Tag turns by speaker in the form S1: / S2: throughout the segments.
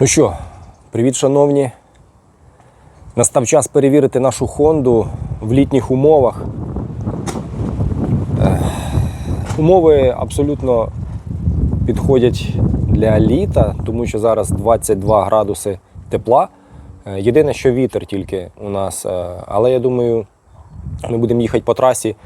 S1: Ну що, привіт, шановні. Настав час перевірити нашу Хонду в літніх умовах. Умови абсолютно підходять для літа, тому що зараз 22 градуси тепла. Е, Єдине, що вітер тільки у нас. е, Але я думаю, ми будемо їхати по трасі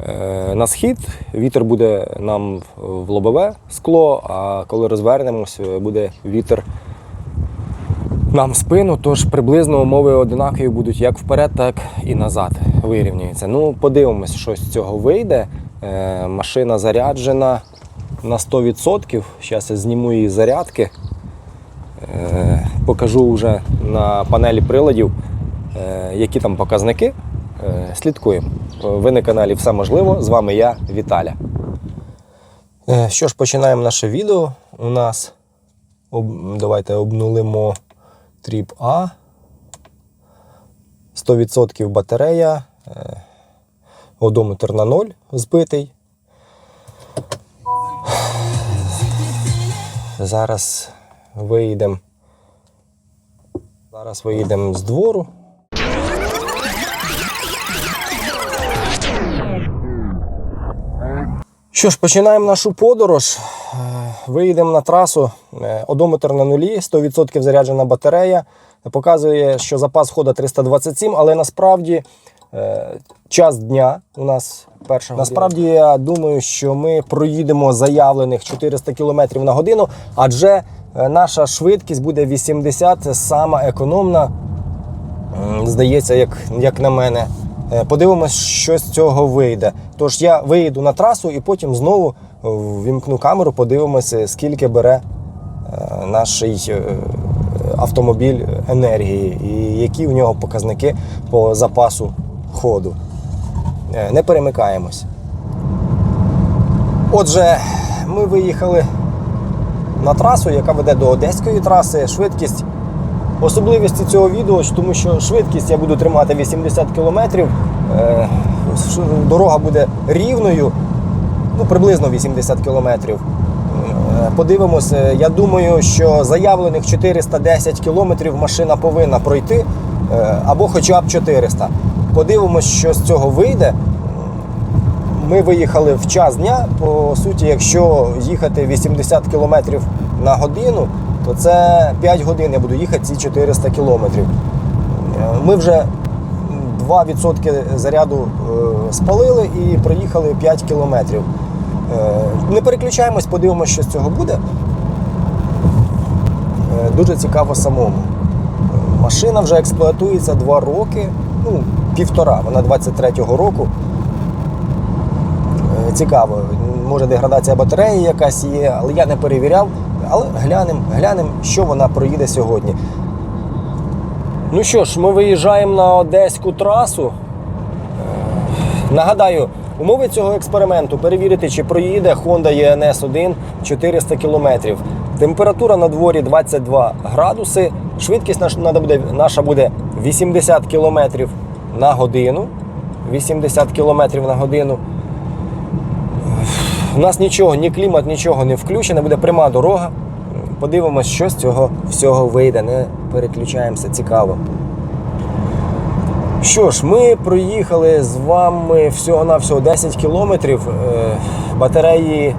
S1: е, на схід. Вітер буде нам в лобове скло, а коли розвернемось, буде вітер нам в спину, тож приблизно умови одинакові будуть як вперед, так і назад. Вирівнюється. Ну, подивимось, що з цього вийде. Е, машина заряджена на 100%. Зараз я зніму її зарядки. Е, покажу вже на панелі приладів, е, які там показники. Е, слідкуємо. Ви на каналі Все можливо. З вами я, Віталя. Е, що ж, починаємо наше відео. У нас об, давайте обнулимо тріп А. 100% батарея. е, Одометр на 0 збитий. Зараз виїдемо. Зараз виїдемо з двору. Що ж, починаємо нашу подорож. Виїдемо на трасу. Е, Одометр на нулі, 100% заряджена батарея. Показує, що запас хода 327, але насправді е, час дня у нас перша. Насправді я думаю, що ми проїдемо заявлених 400 км на годину, адже е, наша швидкість буде 80, сама економна. Здається, як, як на мене. Подивимось, що з цього вийде. Тож я виїду на трасу і потім знову вімкну камеру, подивимося, скільки бере е, наш е, автомобіль енергії і які в нього показники по запасу ходу. Е, Не перемикаємось. Отже, ми виїхали на трасу, яка веде до Одеської траси. Швидкість Особливості цього відео, тому що швидкість я буду тримати 80 км. Дорога буде рівною, ну приблизно 80 км. Подивимося, я думаю, що заявлених 410 км машина повинна пройти, е, або хоча б 400. Подивимось, що з цього вийде. Ми виїхали в час дня. По суті, якщо їхати 80 км на годину, то це 5 годин я буду їхати ці 400 км. Ми вже 2% заряду е, спалили і проїхали 5 км. Не переключаємось, подивимося, що з цього буде. Е, Дуже цікаво самому. Е, Машина вже експлуатується 2 роки, ну, півтора, вона 23-го року. Е, Цікаво, може деградація батареї якась є, але я не перевіряв. Але глянемо, глянемо, що вона проїде сьогодні. Ну що ж, ми виїжджаємо на одеську трасу. Нагадаю, умови цього експерименту перевірити, чи проїде Honda ENS 1 400 км. Температура на дворі 22 градуси. Швидкість наша, буде, наша буде 80 км на годину. 80 км на годину. У нас нічого, ні клімат, нічого не включено, буде пряма дорога. Подивимось, що з цього всього вийде. Не переключаємося, цікаво. Що ж, ми проїхали з вами всього-навсього 10 кілометрів. Е, Батареї е,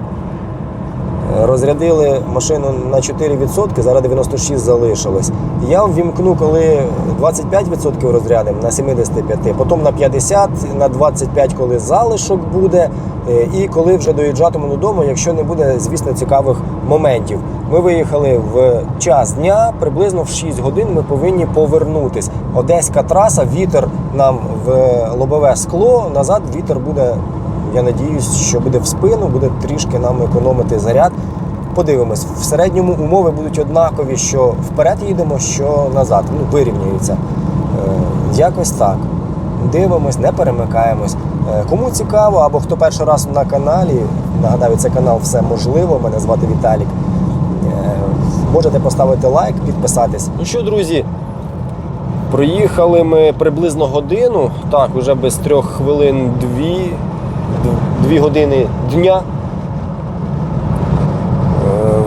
S1: розрядили машину на 4%, зараз 96 залишилось. Я ввімкну, коли 25% розрядимо на 75%, потім на 50%, на 25%, коли залишок буде, і коли вже доїжджатиму додому, якщо не буде, звісно, цікавих моментів. Ми виїхали в час дня, приблизно в 6 годин ми повинні повернутись. Одеська траса, вітер нам в лобове скло, назад вітер буде, я надіюсь, що буде в спину, буде трішки нам економити заряд. Подивимось, в середньому умови будуть однакові, що вперед їдемо, що назад. Ну, вирівнюються. Е, якось так. Дивимось, не перемикаємось. Е, Кому цікаво, або хто перший раз на каналі, нагадаю, це канал Все можливо. Мене звати Віталік. Е, Можете поставити лайк, підписатись. Ну що, друзі, проїхали ми приблизно годину. Так, уже без трьох хвилин дві, дві години дня. Е,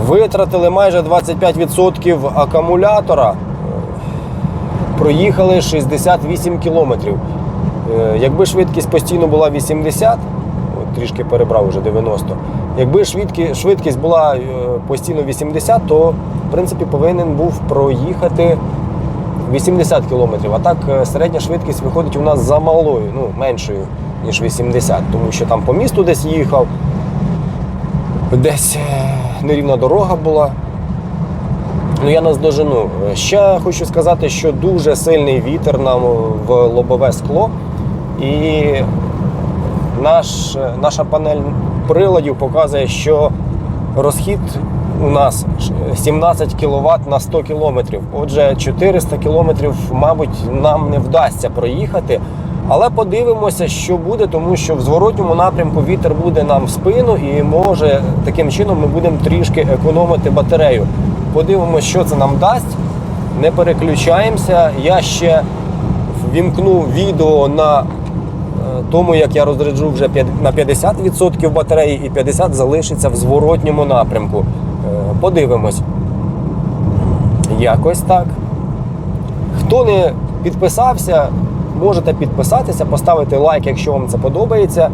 S1: Витратили майже 25% акумулятора. Проїхали 68 кілометрів. Е, Якби швидкість постійно була 80, трішки перебрав вже 90. Якби швидкі- швидкість була е, постійно 80, то в принципі повинен був проїхати 80 кілометрів. А так е, середня швидкість виходить у нас за малою, ну меншою, ніж 80, тому що там по місту десь їхав, десь нерівна дорога була. Ну, я нас дожену. Ще хочу сказати, що дуже сильний вітер нам в лобове скло. І наш, наша панель приладів показує, що розхід у нас 17 кВт на 100 км. Отже, 400 км, мабуть, нам не вдасться проїхати. Але подивимося, що буде, тому що в зворотньому напрямку вітер буде нам в спину, і може таким чином ми будемо трішки економити батарею. Подивимося, що це нам дасть. Не переключаємося. Я ще ввімкну відео на тому, як я розряджу вже на 50% батареї, і 50% залишиться в зворотньому напрямку. Е, Подивимось. Якось так. Хто не підписався, можете підписатися, поставити лайк, якщо вам це подобається.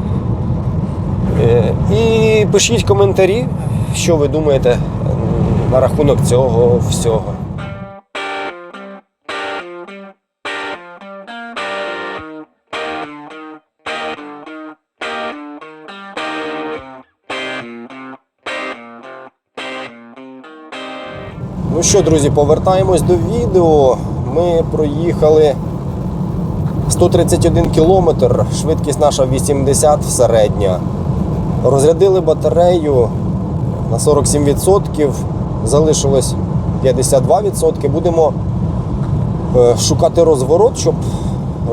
S1: Е, І пишіть коментарі, що ви думаєте на рахунок цього всього. Що, друзі, повертаємось до відео. Ми проїхали 131 кілометр, швидкість наша 80 середня. Розрядили батарею на 47%, залишилось 52%. Будемо е, шукати розворот, щоб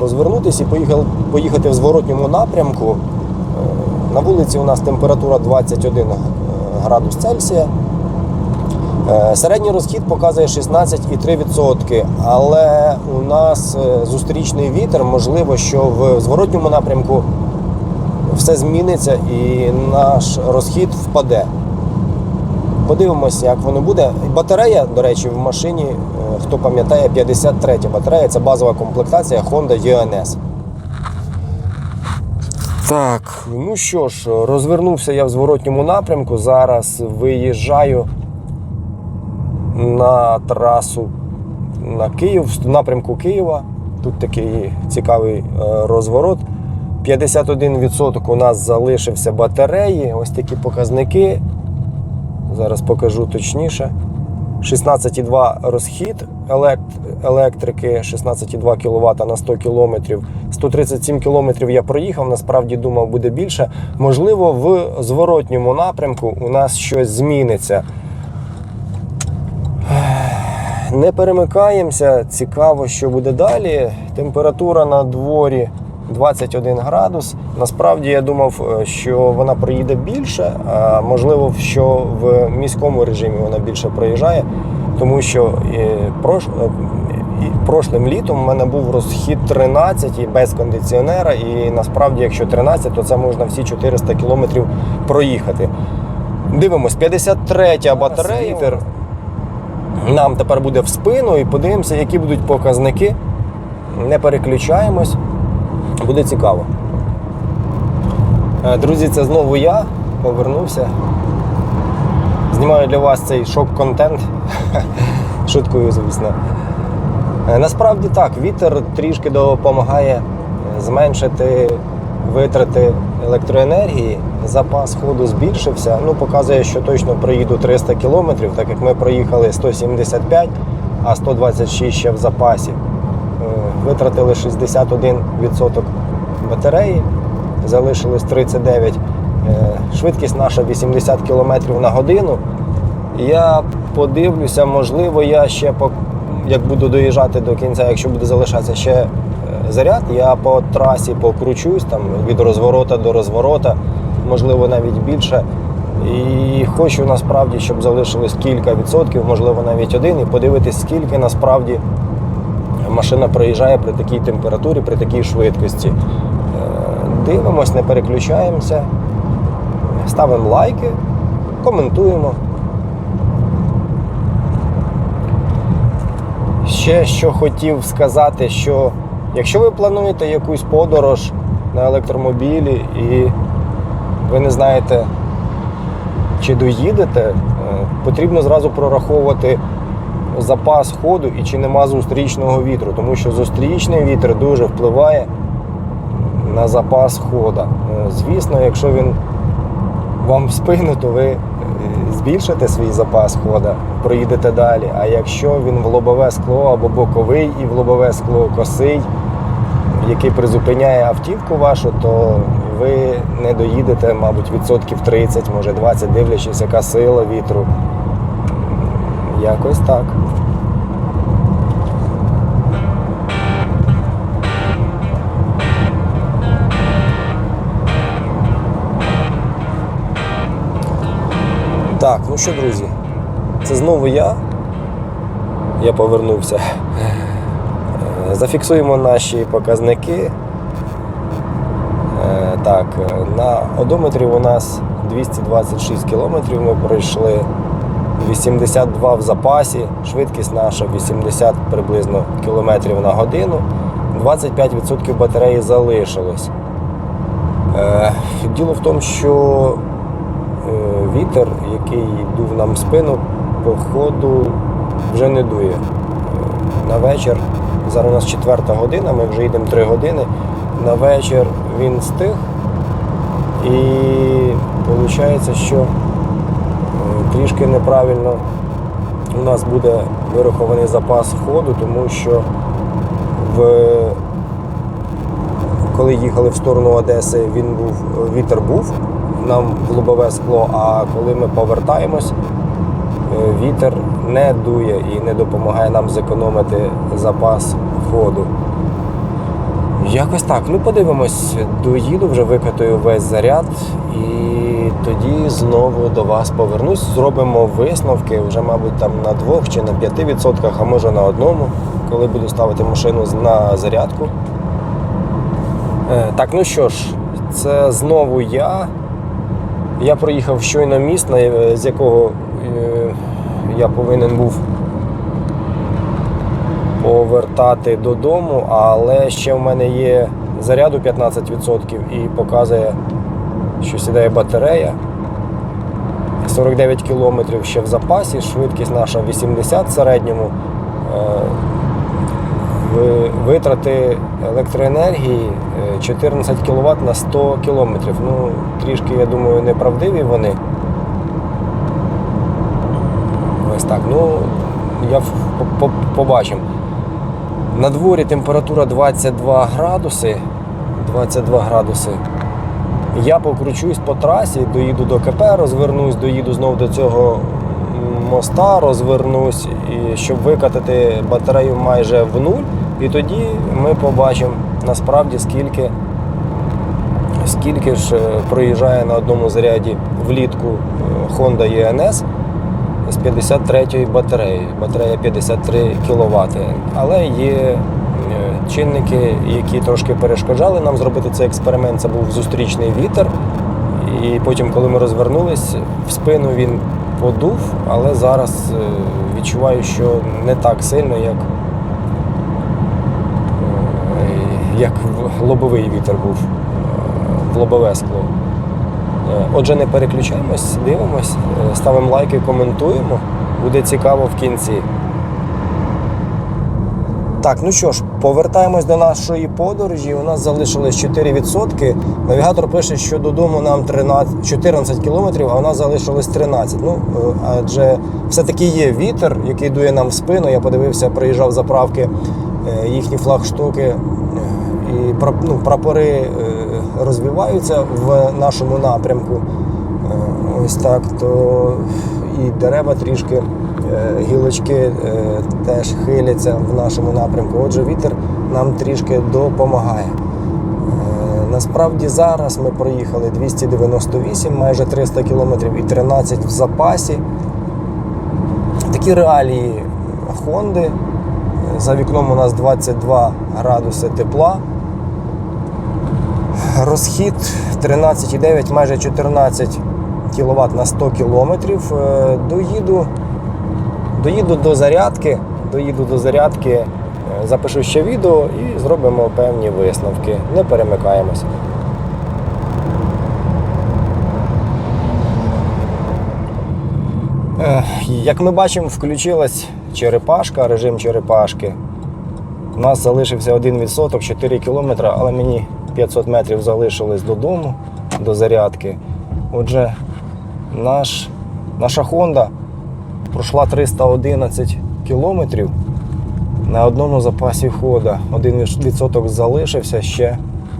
S1: розвернутися і поїхати в зворотньому напрямку. Е, На вулиці у нас температура 21 градус Цельсія. Е, Середній розхід показує 16,3%, але у нас е, зустрічний вітер, можливо, що в зворотньому напрямку все зміниться і наш розхід впаде. Подивимося, як воно буде. Батарея, до речі, в машині, е, хто пам'ятає, 53 батарея це базова комплектація Honda UNS. Так, ну що ж, розвернувся я в зворотньому напрямку. Зараз виїжджаю на трасу на Київ, в напрямку Києва. Тут такий цікавий е, розворот. 51% у нас залишився батареї. Ось такі показники. Зараз покажу точніше. 16,2 розхід електрики, 16,2 кВт на 100 км. 137 км я проїхав, насправді думав, буде більше. Можливо, в зворотньому напрямку у нас щось зміниться. Не перемикаємося, цікаво, що буде далі. Температура на дворі 21 градус. Насправді я думав, е, що вона проїде більше, а можливо, що в міському режимі вона більше проїжджає, тому що е, прош... е, прошлим літом у мене був розхід 13 і без кондиціонера. І насправді, якщо 13, то це можна всі 400 кілометрів проїхати. Дивимось, 53 батарея. Нам тепер буде в спину і подивимося, які будуть показники. Не переключаємось, буде цікаво. Е, Друзі, це знову я повернувся. Знімаю для вас цей шок-контент. Шуткую, звісно. Е, Насправді так, вітер трішки допомагає зменшити витрати електроенергії. Запас ходу збільшився. Ну, показує, що точно проїду 300 кілометрів, так як ми проїхали 175, а 126 ще в запасі. Е, Витратили 61% батареї, залишилось 39. Е, Швидкість наша 80 км на годину. Я подивлюся, можливо, я ще як буду доїжджати до кінця, якщо буде залишатися ще заряд. Я по трасі покручусь там від розворота до розворота, можливо, навіть більше. І хочу насправді, щоб залишилось кілька відсотків, можливо, навіть один, і подивитись, скільки насправді машина проїжджає при такій температурі, при такій швидкості. Е, дивимось, не переключаємося, ставимо лайки, коментуємо. Ще що хотів сказати, що якщо ви плануєте якусь подорож на електромобілі і ви не знаєте, чи доїдете, е, потрібно зразу прораховувати запас ходу і чи нема зустрічного вітру, тому що зустрічний вітер дуже впливає на запас хода. Е, Звісно, якщо він вам в спину, то ви е, збільшите свій запас хода, проїдете далі. А якщо він в лобове скло або боковий і в лобове скло косий, який призупиняє автівку вашу, то ви не доїдете, мабуть, відсотків 30, може 20, дивлячись, яка сила вітру. Якось так. Так, ну що, друзі, це знову я. Я повернувся. Зафіксуємо наші показники. Е, Так, е, на одометрі у нас 226 кілометрів ми пройшли, 82 в запасі, швидкість наша 80 приблизно кілометрів на годину, 25% батареї залишилось. Е, Діло в тому, що вітер, який дув нам в спину, по ходу вже не дує. На вечір, зараз у нас четверта година, ми вже йдемо три години. На вечір він стих. І виходить, що е, трішки неправильно у нас буде вирахований запас ходу, тому що в коли їхали в сторону Одеси, він був, вітер був нам в лобове скло, а коли ми повертаємось, вітер не дує і не допомагає нам зекономити запас ходу. Якось так. Ну подивимось, доїду, вже викатую весь заряд і тоді знову до вас повернусь. Зробимо висновки вже, мабуть, там на двох чи на п'яти відсотках, а може на одному, коли буду ставити машину на зарядку. Е, Так, ну що ж, це знову я. Я проїхав щойно міст, е, з якого е, я повинен був повертати додому, але ще в мене є заряду 15% і показує, що сідає батарея. 49 кілометрів ще в запасі, швидкість наша 80 в середньому. Е, Витрати електроенергії е, 14 кВт на 100 км. Ну, трішки, я думаю, неправдиві вони. Ось так. Ну, я побачимо. На дворі температура 22 градуси. 22 градуси. Я покручусь по трасі, доїду до КП, розвернусь, доїду знову до цього моста, розвернусь, і щоб викатати батарею майже в нуль. І тоді ми побачимо насправді скільки, скільки ж е, проїжджає на одному заряді влітку е, Honda ENS 53-ї батареї. Батарея 53 кВт. Але є е, чинники, які трошки перешкоджали нам зробити цей експеримент. Це був зустрічний вітер. І потім, коли ми розвернулись, в спину він подув, але зараз е, відчуваю, що не так сильно, як, е, як лобовий вітер був, в лобове скло. Е, Отже, не переключаємось, дивимось, е, ставимо лайки, коментуємо. Буде цікаво в кінці. Так, ну що ж, повертаємось до нашої подорожі. У нас залишилось 4%. Навігатор пише, що додому нам 13, 14 кілометрів, а у нас залишилось 13. Ну, е, адже все-таки є вітер, який дує нам в спину. Я подивився, проїжджав заправки, їхні флагштоки е, і ну, прапори розвиваються в нашому напрямку. Е, Ось так, то і дерева трішки, е, гілочки е, теж хиляться в нашому напрямку. Отже, вітер нам трішки допомагає. Насправді зараз ми проїхали 298, майже 300 кілометрів і 13 в запасі. Такі реалії Хонди. За вікном у нас 22 градуси тепла. Розхід 13,9, майже 14 кВт на 100 км. Доїду, доїду до зарядки доїду до зарядки, е, запишу ще відео і зробимо певні висновки. Не перемикаємось. Е, Як ми бачимо, включилась черепашка, режим черепашки. У нас залишився 1%, 4 кілометри, але мені 500 метрів залишилось додому, до зарядки. Отже, наш, наша Honda пройшла 311 кілометрів на одному запасі хода. 1% залишився, ще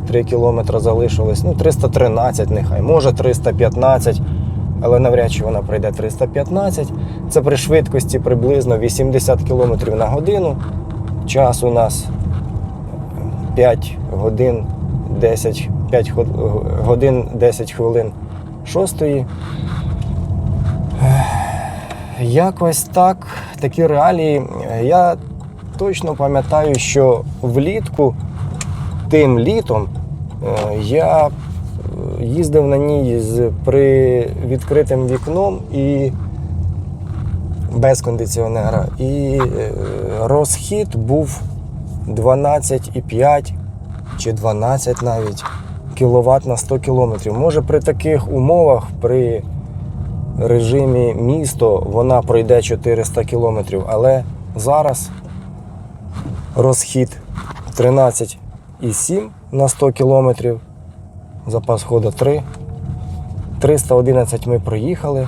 S1: 3 кілометри залишилось. Ну, 313 нехай, може 315, але навряд чи вона пройде 315. Це при швидкості приблизно 80 км на годину. Час у нас 5 годин 10, 5 годин 10 хвилин шостої. Якось так, такі реалії. Я точно пам'ятаю, що влітку, тим літом, е, я їздив на ній з при відкритим вікном і без кондиціонера. І е, розхід був 12,5 чи 12 навіть кіловат на 100 кілометрів. Може при таких умовах, при режимі місто вона пройде 400 кілометрів, але зараз розхід 13,7 на 100 кілометрів, запас ходу 3. 311 ми проїхали.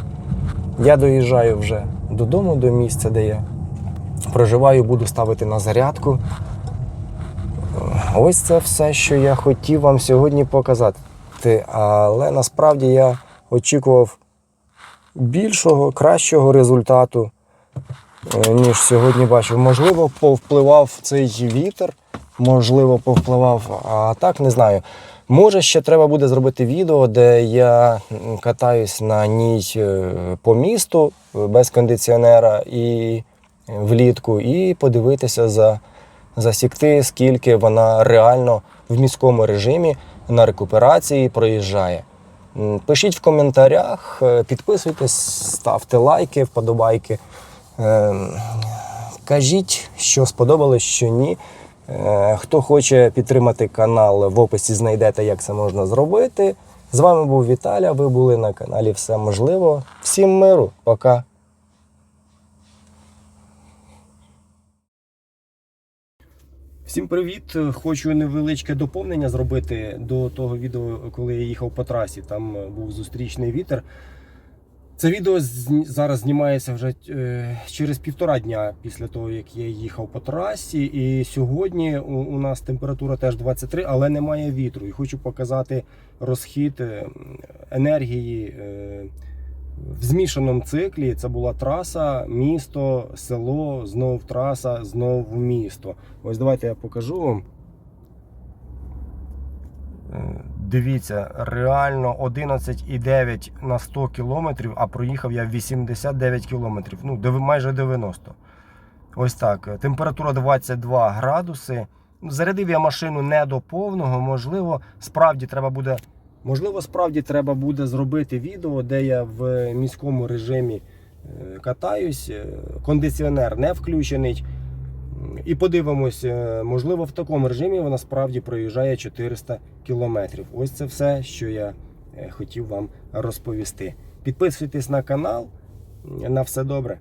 S1: Я доїжджаю вже додому, до місця, де я проживаю, буду ставити на зарядку. Ось це все, що я хотів вам сьогодні показати. Але насправді я очікував більшого, кращого результату, е, ніж сьогодні бачив. Можливо, повпливав цей вітер, можливо, повпливав, а так не знаю. Може, ще треба буде зробити відео, де я катаюсь на ній е, по місту е, без кондиціонера і влітку, і подивитися за засікти, скільки вона реально в міському режимі на рекуперації проїжджає. Пишіть в коментарях, е, підписуйтесь, ставте лайки, вподобайки. Ем, Кажіть, що сподобалось, що ні. Е, Хто хоче підтримати канал, в описі знайдете, як це можна зробити. З вами був Віталя. Ви були на каналі Все можливо. Всім миру, пока. Всім привіт! Хочу невеличке доповнення зробити до того відео, коли я їхав по трасі. Там е, був зустрічний вітер. Це відео зараз знімається вже е, через півтора дня після того, як я їхав по трасі. І сьогодні у, нас температура теж 23, але немає вітру. І хочу показати розхід е, енергії в змішаному циклі. Це була траса, місто, село, знов траса, знов місто. Ось давайте я покажу вам. Е, Дивіться, реально 11,9 на 100 кілометрів, а проїхав я 89 кілометрів. Ну, майже 90. Ось так. Температура 22 градуси. Зарядив я машину не до повного. Можливо, справді треба буде. Можливо, справді треба буде зробити відео, де я в міському режимі е, катаюсь. е, Кондиціонер не включений. І подивимось, е, можливо, в такому режимі вона справді проїжджає 400 кілометрів. Ось це все, що я хотів вам розповісти. Підписуйтесь на канал. На все добре.